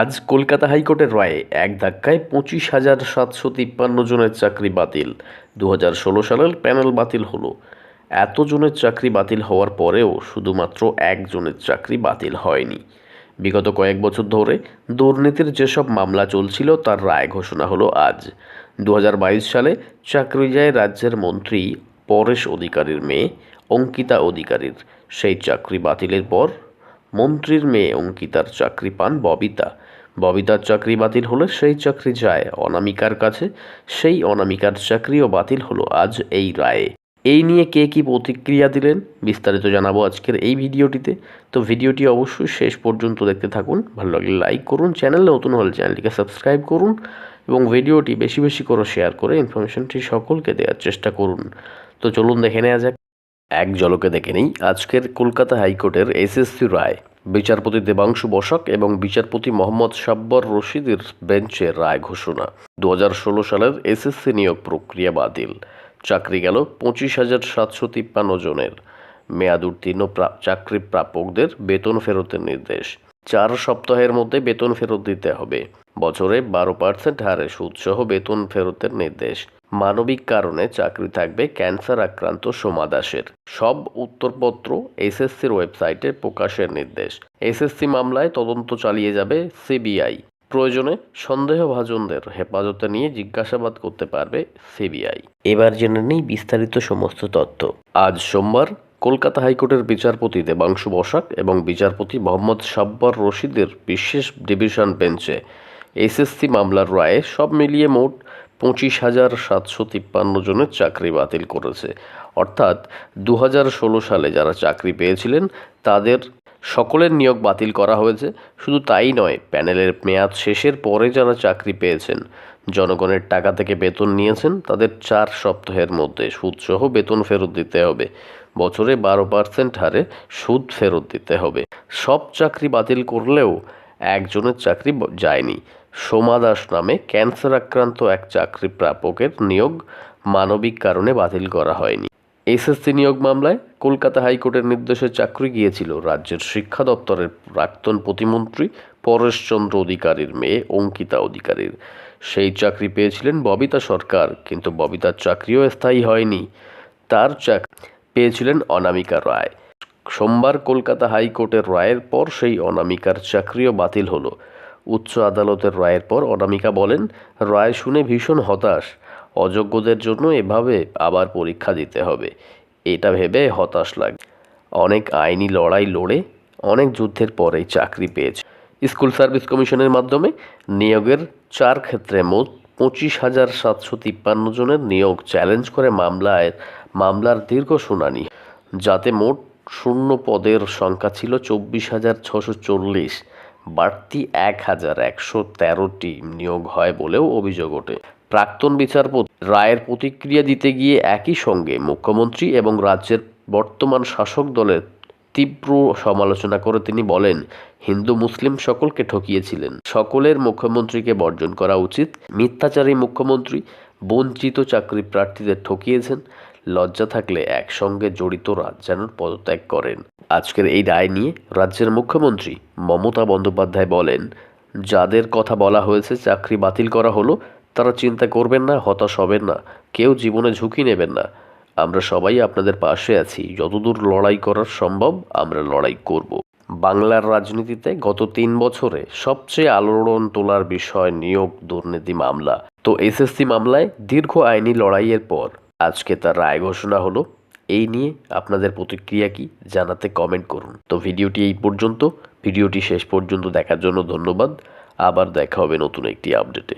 আজ কলকাতা হাইকোর্টের রায়ে এক ধাক্কায় পঁচিশ হাজার সাতশো তিপ্পান্ন জনের চাকরি বাতিল। দু হাজার ষোলো সালের প্যানেল বাতিল হলো। এত জনের চাকরি বাতিল হওয়ার পরেও শুধুমাত্র একজনের চাকরি বাতিল হয়নি। বিগত কয়েক বছর ধরে দুর্নীতির যেসব মামলা চলছিল, তার রায় ঘোষণা হলো আজ। দু হাজার বাইশ সালে চাকরি যায় রাজ্যের মন্ত্রী পরেশ অধিকারীর মেয়ে অঙ্কিতা অধিকারীর। সেই চাকরি বাতিলের পর মন্ত্রীর মেয়ে অঙ্কিতার চাকরি পান ববিতা। ববিতার চাকরি বাতিল হলে সেই চাকরি যায় অনামিকার কাছে, সেই অনামিকার চাকরিও বাতিল হলো আজ এই রায়ে। এই নিয়ে কে কী প্রতিক্রিয়া দিলেন বিস্তারিত জানাব আজকের এই ভিডিওটিতে। তো ভিডিওটি অবশ্যই শেষ পর্যন্ত দেখতে থাকুন, ভালো লাগলে লাইক করুন, চ্যানেলে নতুন হলে চ্যানেলটিকে সাবস্ক্রাইব করুন এবং ভিডিওটি বেশি বেশি করে শেয়ার করে ইনফরমেশনটি সকলকে দেওয়ার চেষ্টা করুন। তো চলুন দেখে নেওয়া যাক। এক জলকে দেখে নেই। আজকের কলকাতা হাইকোর্টের এসএসসি রায়। বিচারপতি দেবাংশু বসাক এবং বিচারপতি মোহাম্মদ সাব্বর রশিদের বেঞ্চে রায় ঘোষণা। দু হাজার ষোলো সালের এসএসসি নিয়োগ প্রক্রিয়া বাতিল। চাকরি গেল পঁচিশ হাজার সাতশো তিপ্পান্ন জনের। মেয়াদ উত্তীর্ণ চাকরি প্রাপকদের বেতন ফেরতের নির্দেশ। চার সপ্তাহের মধ্যে বেতন ফেরত দিতে হবে। বছরে বারো পার্সেন্ট হারে সুদসহ বেতন ফেরতের নির্দেশ। মানবিক কারণে চাকরি থাকবে ক্যান্সার আক্রান্ত সোমা দাসের। সব উত্তরপত্র এসএসসির ওয়েবসাইটে প্রকাশের নির্দেশ। এসএসসি মামলায় তদন্ত চালিয়ে যাবে সিবিআই। প্রয়োজনে সন্দেহভাজনদের হেফাজতে নিয়ে জিজ্ঞাসাবাদ করতে পারবে সিবিআই। এবার জেনে নেই বিস্তারিত সমস্ত তথ্য। আজ সোমবার কলকাতা হাইকোর্টের বিচারপতি দেবাংশু বসাক এবং বিচারপতি মোহাম্মদ সাব্বর রশিদের বিশেষ ডিভিশন বেঞ্চে এসএসসি মামলার রায়ে সব মিলিয়ে মোট পঁচিশ হাজার সাতশো তিপ্পান্ন জনের চাকরি বাতিল করেছে। অর্থাৎ দু হাজার ষোলো সালে যারা চাকরি পেয়েছিলেন, তাদের সকলের নিয়োগ বাতিল করা হয়েছে। শুধু তাই নয়, প্যানেলের মেয়াদ শেষের পরে যারা চাকরি পেয়েছেন, জনগণের টাকা থেকে বেতন নিয়েছেন, তাদের চার সপ্তাহের মধ্যে সুদসহ বেতন ফেরত দিতে হবে। বছরে বারো পার্সেন্ট হারে সুদ ফেরত দিতে হবে। সব চাকরি বাতিল করলেও একজনের চাকরি যায়নি। সোমা দাস নামে ক্যান্সার আক্রান্ত এক চাকরি প্রাপকের নিয়োগ মানবিক কারণে বাতিল করা হয়নি। এসএসসি নিয়োগ মামলায় কলকাতা হাইকোর্টের নির্দেশে চাকরি গিয়েছিল রাজ্যের শিক্ষা দপ্তরের প্রাক্তন প্রতিমন্ত্রী পরেশচন্দ্র অধিকারীর মেয়ে অঙ্কিতা অধিকারীর। সেই চাকরি পেয়েছিলেন ববিতা সরকার, কিন্তু ববিতার চাকরিও স্থায়ী হয়নি। তার চাকরি পেয়েছিলেন অনামিকা রায়। সোমবার কলকাতা হাইকোর্টের রায়ের পর সেই অনামিকার চাকরিও বাতিল হলো। উচ্চ আদালতের রায়ের পর অনামিকা বলেন, রায় শুনে ভীষণ হতাশ। অযোগ্যদের জন্য এভাবে আবার পরীক্ষা দিতে হবে। এটা ভেবে হতাশ লাগে অনেক আইনি লড়াই লড়ে অনেক যুদ্ধের পরেই চাকরি পেয়েছে। স্কুল সার্ভিস কমিশনের মাধ্যমে নিয়োগের চার ক্ষেত্রে মোট পঁচিশ হাজার সাতশো তিপ্পান্ন জনের নিয়োগ চ্যালেঞ্জ করে মামলায়, মামলার দীর্ঘ শুনানি, যাতে মোট শূন্য পদের সংখ্যা ছিল চব্বিশ হাজার ছশো চল্লিশ। বাড়তি এক হাজার একশো তেরোটি নিয়োগ হয় বলেও অভিযোগ ওঠে। প্রাক্তন বিচারপতি রায়ের প্রতিক্রিয়া দিতে গিয়ে একই সঙ্গে মুখ্যমন্ত্রী এবং রাজ্যের বর্তমান শাসক দলের তীব্র সমালোচনা করে তিনি বলেন, হিন্দু মুসলিম সকলকে ঠকিয়েছিলেন। সকলের মুখ্যমন্ত্রীকে বর্জন করা উচিত। মিথ্যাচারী মুখ্যমন্ত্রী বঞ্চিত চাকরি প্রার্থীদের ঠকিয়েছেন। লজ্জা থাকলে একসঙ্গে জড়িতরা যেন পদত্যাগ করেন। আজকের এই রায় নিয়ে রাজ্যের মুখ্যমন্ত্রী মমতা বন্দ্যোপাধ্যায় বলেন, যাদের কথা বলা হয়েছে, চাকরি বাতিল করা হলো, তারা চিন্তা করবেন না, হতাশ হবেন না, কেউ জীবনে ঝুঁকি নেবেন না। আমরা সবাই আপনাদের পাশে আছি, যতদূর লড়াই করার সম্ভব আমরা লড়াই করব। বাংলার রাজনীতিতে গত তিন বছরে সবচেয়ে আলোড়ন তোলার বিষয় নিয়োগ দুর্নীতি মামলা। তো এসএসসি মামলায় দীর্ঘ আইনি লড়াইয়ের পর আজকে তার রায় ঘোষণা হলো, এই নিয়ে আপনাদের প্রতিক্রিয়া কি জানাতে কমেন্ট করুন। তো ভিডিওটি এই পর্যন্ত, ভিডিওটি শেষ পর্যন্ত দেখার জন্য ধন্যবাদ। আবার দেখা হবে নতুন একটি আপডেটে